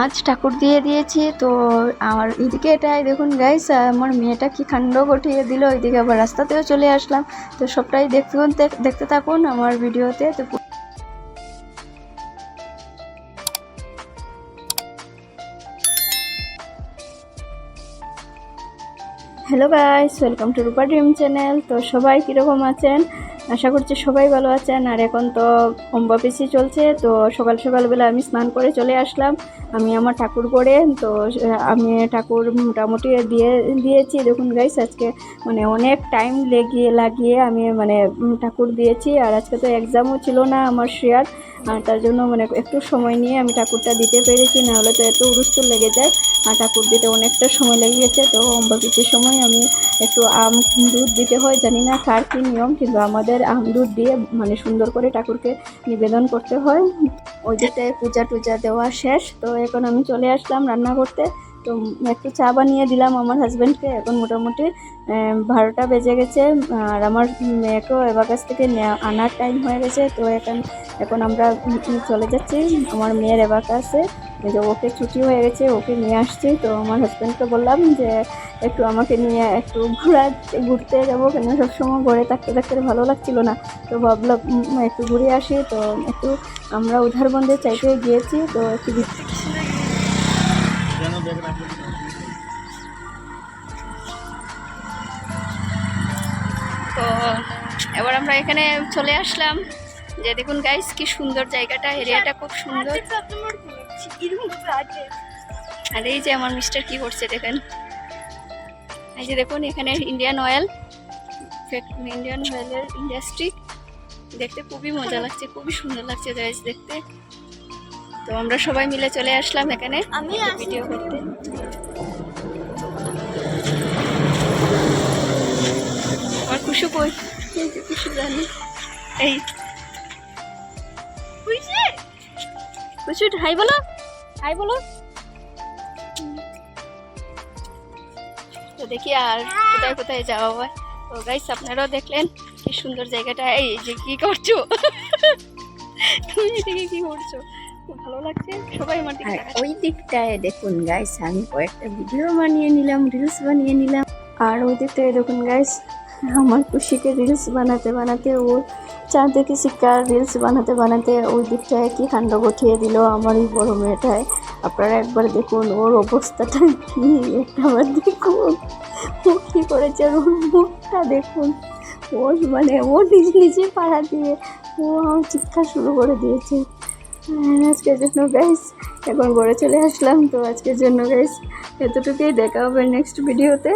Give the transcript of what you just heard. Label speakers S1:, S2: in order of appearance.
S1: আজ ঠাকুর দিয়ে দিয়েছি, তো আমার এদিকে এটাই দেখুন গাইস আমার মেয়েটা কি খান্ড ঘটিয়ে দিল ওইদিকে আবার রাস্তাতেও চলে আসলাম। তো সবটাই দেখুন দেখতে থাকুন আমার ভিডিওতে। তো hello guys welcome to Rupa dream channel তো সবাই কীরকম আছেন? আশা করছি সবাই ভালো আছেন। আর এখন তো অম্বাপিসি চলছে, তো সকাল সকালবেলা আমি স্নান করে চলে আসলাম। আমি আমার ঠাকুর করে, তো আমি ঠাকুর মোটামুটি দিয়ে, দিয়েছি। দেখুন গাইস আজকে মানে অনেক টাইম লেগিয়ে লাগিয়ে আমি মানে ঠাকুর দিয়েছি। আর আজকে তো এক্সামও ছিল না আমার শেয়ার আর তার জন্য মানে একটু সময় নিয়ে আমি ঠাকুরটা দিতে পেরেছি, না হলে তো এত উড়ুস্তুর লেগে যায়। আর ঠাকুর দিতে অনেকটা সময় লেগে গেছে, তো অম্বাপিসির সময় আমি একটু আম, দুধ দিতে হয়, জানি না কার কী নিয়ম, কিন্তু আমাদের আম দুধ দিয়ে মানে সুন্দর করে ঠাকুরকে নিবেদন করতে হয়। ওই দিকটায় পূজা টুজা দেওয়া শেষ। তো এখন আমি চলে আসলাম রান্না করতে। তো একটু চা বানিয়ে দিলাম আমার হাজব্যান্ডকে এখন মোটামুটি বারোটা বেজে গেছে। আর আমার মেয়েকেও এবার কাছ থেকে আনার টাইম হয়ে গেছে। তো এখন এখন আমরা চলে যাচ্ছি। আমার মেয়ের এবার কাছে। যে ওকে ছুটি হয়ে গেছে, ওকে নিয়ে আসছি। তো আমার হাজব্যান্ডকে বললাম যে, একটু আমাকে নিয়ে একটু ঘোরা, ঘুরতে যাব কেন? সবসময় ঘরে থাকতে থাকতে ভালো লাগছিল না। তো ভাবলাম একটু ঘুরে আসি। তো একটু আমরা উধারবন্দে চাইতে গিয়েছি, তো একটু তো এবার আমরা এখানে চলে আসলাম। যে দেখুন গাইস কি সুন্দর জায়গাটা, এরিয়াটা খুব সুন্দর। আর এই যে আমার মিস্টার কি করছে দেখেন। এই যে দেখুন এখানে ইন্ডিয়ান অয়েল ইন্ডিয়ান অয়েলের ইন্ডাস্ট্রি দেখতে খুবই মজা লাগছে খুবই সুন্দর লাগছে গাইস দেখতে। তো আমরা সবাই মিলে চলে আসলাম এখানে।
S2: আমি
S1: ভিডিও করতে। আমার খুশু কই? খুশু জানি। এই। খুশু হাই বলো। হাই বলো। তো দেখি আর কোথায় কোথায় যাওয়া হয়। তো গাইস আপনারাও দেখলেন কি সুন্দর জায়গাটা। এই যে কি করছ? তুমি এদিকে কি করছ? ভালো লাগছে। সবাই আমার দিকে
S3: ওই দিকটায় দেখুন গাইস আমি কয়েকটা ভিডিও বানিয়ে নিলাম রিলস বানিয়ে নিলাম।
S1: আর ওই দিকটায় দেখুন গাইস আমার খুশিকে রিলস বানাতে বানাতে ও চার থেকে শিক্ষা রিলস বানাতে বানাতে ওই দিকটায় কি কাণ্ড গঠিয়ে দিল আমার এই বড় মেয়েটায়। আপনারা একবার দেখুন ওর অবস্থাটা কি একবার দেখুন। ও কী করেছে ওর মুখটা দেখুন। ওর মানে ও নিজ নিজে পাড়া দিয়ে ও চিৎকার শুরু করে দিয়েছে। আজকের জন্য গাইস এখন ঘরে চলে আসলাম। তো আজকের জন্য গাইস এতটুকুই। দেখা হবে নেক্সট ভিডিওতে